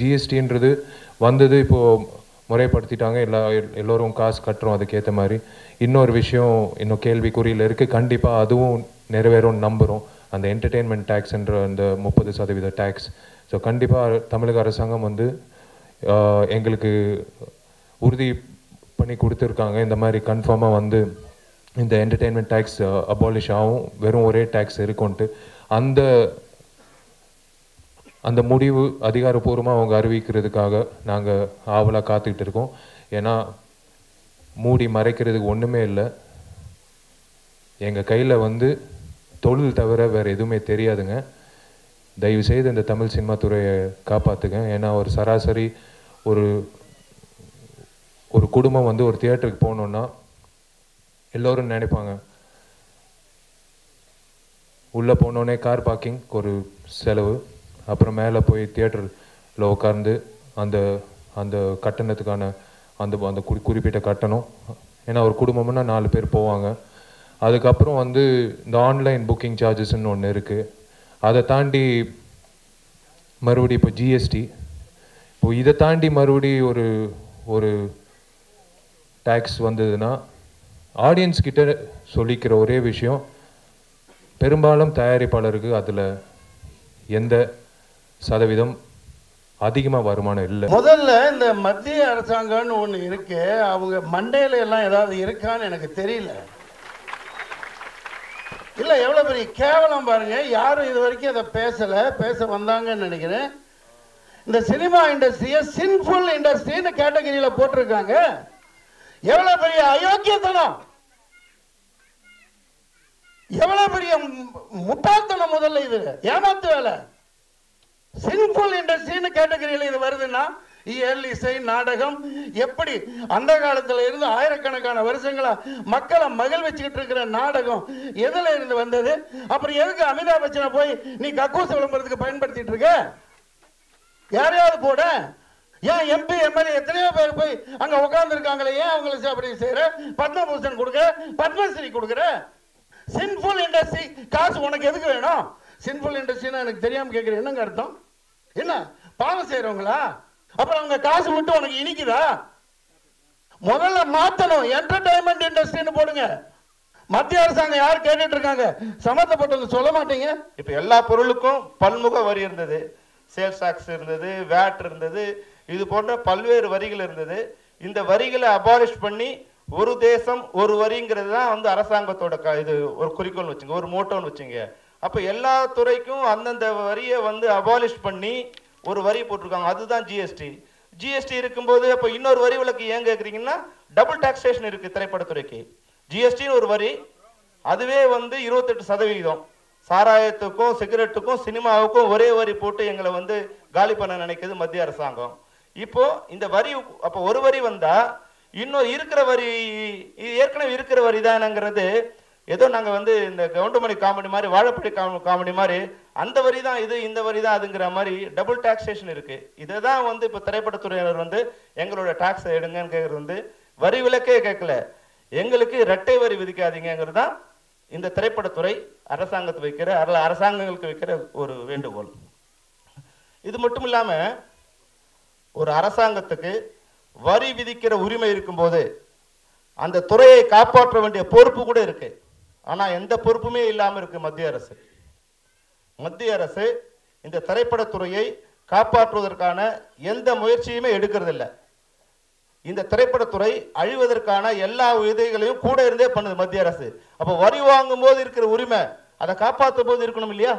ஜிஎஸ்டின்றது வந்தது இப்போது முறைப்படுத்திட்டாங்க எல்லா எல்- எல்லோரும் காசு கட்டுறோம் அதுக்கேற்ற மாதிரி. இன்னொரு விஷயம் இன்னும் கேள்விக்குறியில் இருக்குது கண்டிப்பாக அதுவும் நிறைவேறும் நம்புகிறோம் அந்த என்டர்டெயின்மெண்ட் டேக்ஸ்ன்ற அந்த முப்பது சதவீத டேக்ஸ் ஸோ கண்டிப்பாக தமிழக அரசாங்கம் வந்து எங்களுக்கு உறுதி பண்ணி கொடுத்துருக்காங்க. இந்த மாதிரி கன்ஃபார்மாக வந்து இந்த என்டர்டெயின்மெண்ட் டேக்ஸ் அபாலிஷ் ஆகும். வெறும் ஒரே டேக்ஸ் இருக்கும்ன்ட்டு. அந்த அந்த முடிவு அதிகாரப்பூர்வமாக அவங்க அறிவிக்கிறதுக்காக நாங்கள் ஆவலாக காத்துக்கிட்டு இருக்கோம். ஏன்னா மூடி மறைக்கிறதுக்கு ஒன்றுமே இல்லை. எங்கள் கையில் வந்து தொழில் தவிர வேறு எதுவுமே தெரியாதுங்க. தயவு செய்து இந்த தமிழ் சினிமா துறையை காப்பாற்றுங்க ஏன்னா ஒரு சராசரி ஒரு ஒரு குடும்பம் வந்து ஒரு தியேட்டருக்கு போகணுன்னா எல்லோரும் நினைப்பாங்க. உள்ளே போனோடனே கார் பார்க்கிங் ஒரு செலவு. அப்புறம் மேலே போய் தியேட்டரில் உட்காந்து அந்த அந்த கட்டணத்துக்கான அந்த அந்த குறி குறிப்பிட்ட கட்டணம். ஏன்னா ஒரு குடும்பம்னா நாலு பேர் போவாங்க. அதுக்கப்புறம் வந்து இந்த ஆன்லைன் புக்கிங் சார்ஜஸ்ன்னு ஒன்று இருக்குது அதை தாண்டி மறுபடி இப்போ ஜிஎஸ்டி. இப்போ இதை தாண்டி மறுபடி ஒரு ஒரு டேக்ஸ் வந்ததுன்னா ஆடியன்ஸ் கிட்ட சொல்லிக்கிற ஒரே விஷயம் பெரும்பாலும் தயாரிப்பாளருக்கு அதில் எந்த சதவீதம் அதிகமாக வருமானம் இல்லை. முதல்ல இந்த மத்திய அரசாங்கம்னு ஒன்று இருக்கு அவங்க மண்டையில எல்லாம் ஏதாவது இருக்கான்னு எனக்கு தெரியல. இல்லை எவ்வளோ பெரிய கேவலம் பாருங்க. யாரும் இது வரைக்கும் அதை பேசலை பேச வந்தாங்கன்னு நினைக்கிறேன். இந்த சினிமா இண்டஸ்ட்ரியை சின்ஃபுல் இண்டஸ்ட்ரின்னு கேட்டகரியில் போட்டிருக்காங்க. எவ்வளோ பெரிய அயோக்கியத்தனம். எவ்வளோ பெரிய முட்டாள்தனம் முதல்ல இது. ஏமாத்து வேலை. சிம்பிள் இண்டஸ்ட்ரின்னு கேட்டகரியில் இது வருதுன்னா e, இயல் இசை நாடகம் எப்படி அந்த காலத்துல இருந்து ஆயிரக்கணக்கான வருஷங்களா மக்களை மகிழ்விச்சுக்கிட்டு இருக்கிற நாடகம் எதுல இருந்து வந்தது? அப்புறம் எதுக்கு அமிதாப் பச்சனை போய் நீ கக்கூஸ் விளம்பரத்துக்கு பயன்படுத்திட்டு இருக்க? யாரையாவது போட? ஏன் எம்பி எம்எல்ஏ எத்தனையோ பேர் போய் அங்க உட்கார்ந்து இருக்காங்களே ஏன் அவங்களுக்கு அப்படி செய்யற பத்மபூஷன் கொடுக்குற பத்மஸ்ரீ கொடுக்குற? சின்ஃபுல் இண்டஸ்ட்ரி காசு உனக்கு எதுக்கு வேணும்? சின்ஃபுல் இண்டஸ்ட்ரினா எனக்கு தெரியாம கேட்குறேன். என்னங்க அர்த்தம்? என்ன பாவம் செய்யறவங்களா அப்புறம் அவங்க காசு மட்டும் உனக்கு இனிக்குதா? முதல்ல மாத்தணும் என்டர்டைன்மெண்ட் இண்டஸ்ட்ரின்னு போடுங்க. மத்திய அரசாங்கம் யார் கேட்டுட்டு இருக்காங்க? சம்மந்தப்பட்டவங்க சொல்ல மாட்டீங்க? இப்ப எல்லா பொருளுக்கும் பன்முக வரி இருந்தது. சேல்ஸ் டாக்ஸ் இருந்தது வேட் இருந்தது இது போன்ற பல்வேறு வரிகள் இருந்தது. இந்த வரிகளை அபாலிஷ் பண்ணி ஒரு தேசம் ஒரு வரிங்கிறது தான் வந்து அரசாங்கத்தோட க- இது ஒரு குறிக்கோள்னு வச்சுங்க ஒரு மோட்டோன்னு வச்சுங்க. அப்போ எல்லா துறைக்கும் அந்தந்த வரியை வந்து அபாலிஷ் பண்ணி ஒரு வரி போட்டிருக்காங்க. அதுதான் ஜிஎஸ்டி ஜிஎஸ்டி இருக்கும்போது அப்போ இன்னொரு வரி விலக்கு ஏன் கேட்குறீங்கன்னா டபுள் டாக்ஸேஷன் இருக்கு திரைப்படத்துறைக்கு. ஜிஎஸ்டின்னு ஒரு வரி அதுவே வந்து இருபத்தெட்டு சதவிகிதம் சாராயத்துக்கும் சிகரெட்டுக்கும் சினிமாவுக்கும் ஒரே வரி போட்டு எங்களை வந்து காலி பண்ண நினைக்கிது மத்திய அரசாங்கம். இப்போ இந்த வரி அப்போ ஒரு வரி வந்தா இன்னும் இருக்கிற வரி ஏற்கனவே இருக்கிற வரி தானங்கிறது ஏதோ நாங்கள் வந்து இந்த கவுண்டமணி காமெடி மாதிரி வாழைப்படி காமெடி மாதிரி அந்த வரி தான் இது இந்த வரி தான் அதுங்கிற மாதிரி டபுள் டாக்ஸேஷன் இருக்கு. இதை தான் வந்து இப்போ திரைப்படத்துறையினர் வந்து எங்களோட டாக்ஸ் எடுங்கன்னு கேட்கறது வந்து வரி விலக்கே கேட்கல. எங்களுக்கு இரட்டை வரி விதிக்காதீங்கிறது தான் இந்த திரைப்படத்துறை அரசாங்கத்துக்கு வைக்கிற அரல அரசாங்கங்களுக்கு வைக்கிற ஒரு வேண்டுகோள். இது மட்டும் இல்லாமல் ஒரு அரசாங்கத்துக்கு வரி விதிக்கிற உரிமை இருக்கும்போது அந்த துறையை காப்பாற்ற வேண்டிய பொறுப்பு கூட இருக்குது ஆனா எந்த பொறுப்புமே இல்லாம இருக்கு மத்திய அரசு. மத்திய அரசு இந்த திரைப்படத்துறையை காப்பாற்றுவதற்கான எந்த முயற்சியுமே எடுக்கிறதில்ல. இந்த திரைப்படத்துறை அழிவதற்கான எல்லா விதைகளையும் கூட இருந்தே பண்ணுது மத்திய அரசு. அப்ப வரி வாங்கும் போது இருக்கிற உரிமை அதை காப்பாற்றும் போது இருக்கணும் இல்லையா?